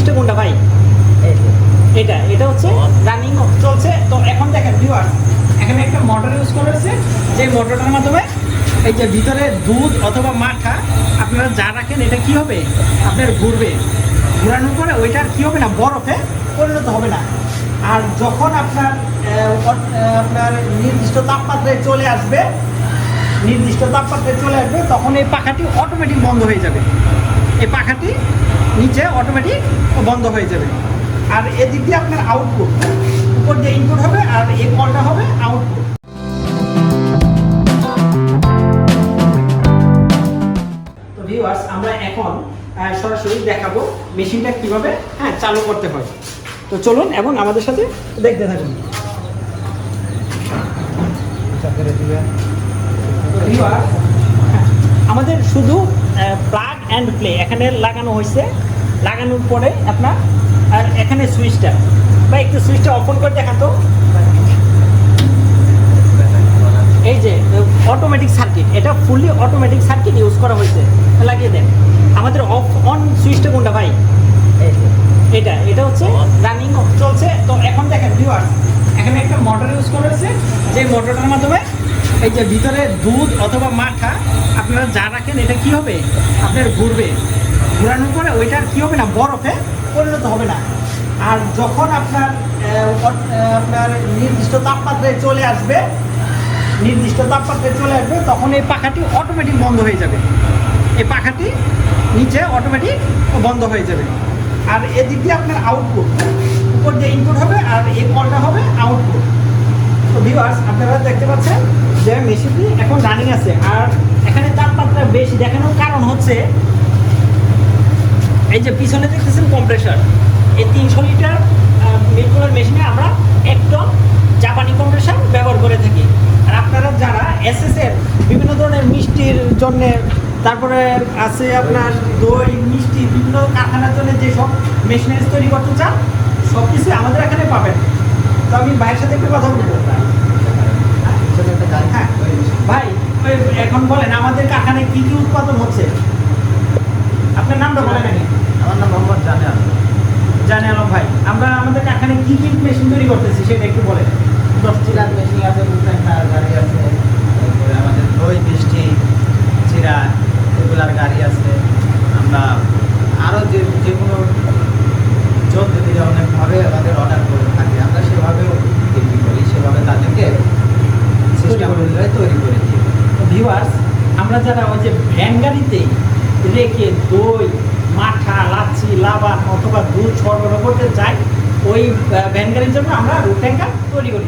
নির্দিষ্ট কোনটা ভাই? এটা এটা হচ্ছে রানিং চলছে। তো এখন দেখেন ভিউয়ার্স এখানে একটা মোটর ইউজ করা হয়েছে। যে মোটরটার মাধ্যমে এই যে ভিতরে দুধ অথবা মাঠা আপনারা যা রাখেন, এটা কি হবে? আপনার ঘুরবে। ঘুরানোর পরে ওইটার কি হবে না, বরফে পরিণত হবে না। আর যখন আপনার আপনার নির্দিষ্ট তাপমাত্রায় চলে আসবে, নির্দিষ্ট তাপমাত্রায় চলে আসবে, তখন এই পাখাটি অটোমেটিক বন্ধ হয়ে যাবে। এই পাখাটি নিচে অটোমেটিক বন্ধ হয়ে যাবে। আর এদিক দিয়ে আপনার আউটপুট উপর দিয়ে ইনপুট হবে আর এই কলটা হবে আউটপুট তো ভিউয়ার্স আমরা এখন সরাসরি দেখাবো মেশিনটা কীভাবে হ্যাঁ চালু করতে হয়। তো চলুন এবং আমাদের সাথে দেখতে থাকুন। ভিউয়ার আমাদের শুধু প্লাগ অ্যান্ড প্লে এখানে লাগানো হয়েছে। লাগানোর পরে আপনার, আর এখানে সুইচটা। বা একটু সুইচটা অফ করে দেখান তো। এই যে অটোমেটিক সার্কিট এটা ফুললি অটোমেটিক সার্কিট ইউজ করা হয়েছে। লাগিয়ে দেন। আমাদের অফ অন সুইচটা কোনটা ভাই? এটা। এটা হচ্ছে রানিং চলছে। তো এখন দেখেন ভিউয়ার্স এখানে একটা মোটর ইউজ করা হয়েছে। যে মোটরটার মাধ্যমে এই যে ভিতরে দুধ অথবা মাঠা, আপনারা যা রাখেন, এটা কি হবে? আপনার ঘুরবে। ঘুরানোর পরে ওইটার কি হবে না? বরফে পরিণত হবে না। আর যখন আপনার আপনার নির্দিষ্ট তাপমাত্রায় চলে আসবে, নির্দিষ্ট তাপমাত্রায় চলে আসবে, তখন এই পাখাটি অটোমেটিক বন্ধ হয়ে যাবে। এই পাখাটি নিচে অটোমেটিক বন্ধ হয়ে যাবে। আর এদিক দিয়ে আপনার আউটপুট উপর দিয়ে ইনপুট হবে, আর এই কলটা হবে আউটপুট ভিউয়ার্স আপনারা দেখতে পাচ্ছেন যে মেশিনটি এখন রানিং আছে। আর এখানে তাপমাত্রা বেশি দেখানোর কারণ হচ্ছে, এই যে পিছনে দেখতেছেন কম্প্রেসার এই তিনশো লিটার মিল্কুলার মেশিনে আমরা একদম জাপানি কম্প্রেসার ব্যবহার করে থাকি। আর আপনারা যারা এসএস এর বিভিন্ন ধরনের মিষ্টির জন্য, তারপরে আছে আপনার দই, মিষ্টি, বিভিন্ন কারখানার জন্য যেসব মেশিনারিজ তৈরি করতে চান সব কিছু আমাদের এখানে পাবেন। তো আমি ভাইয়ের সাথে একটু কথা বলব হ্যাঁ ভাই ওই এখন বলেন আমাদের কারখানায় কি কি উৎপাদন হচ্ছে? আপনার নামটা বলেন আগে। আমার নাম মোহাম্মদ জামিয়া জানে আলম ভাই আমরা আমাদের কারখানায় কি কি মেশিন তৈরি করতেছি সেটা একটু বলেন। দশ চিরার মেশিন আছে রুটাইনার গাড়ি আছে তারপরে আমাদের দই মিষ্টি চিরা এগুলার গাড়ি আছে। আমরা আরও যে যে কোনো দিকে অনেকভাবে আমাদের অর্ডার করে থাকি আমরা সেভাবেও বিক্রি করি সেভাবে তাদেরকে সিস্টেম অনুযায়ী তৈরি করে দিই। ভিউয়ার্স আমরা যারা ওই যে ভ্যান গাড়িতে রেখে দই, মাঠা, লাচ্ছি, লাবান অথবা দুধ সরবরাহ করতে চাই ওই ভ্যান গাড়ির জন্য আমরা রুট ট্যাঙ্কার তৈরি করি।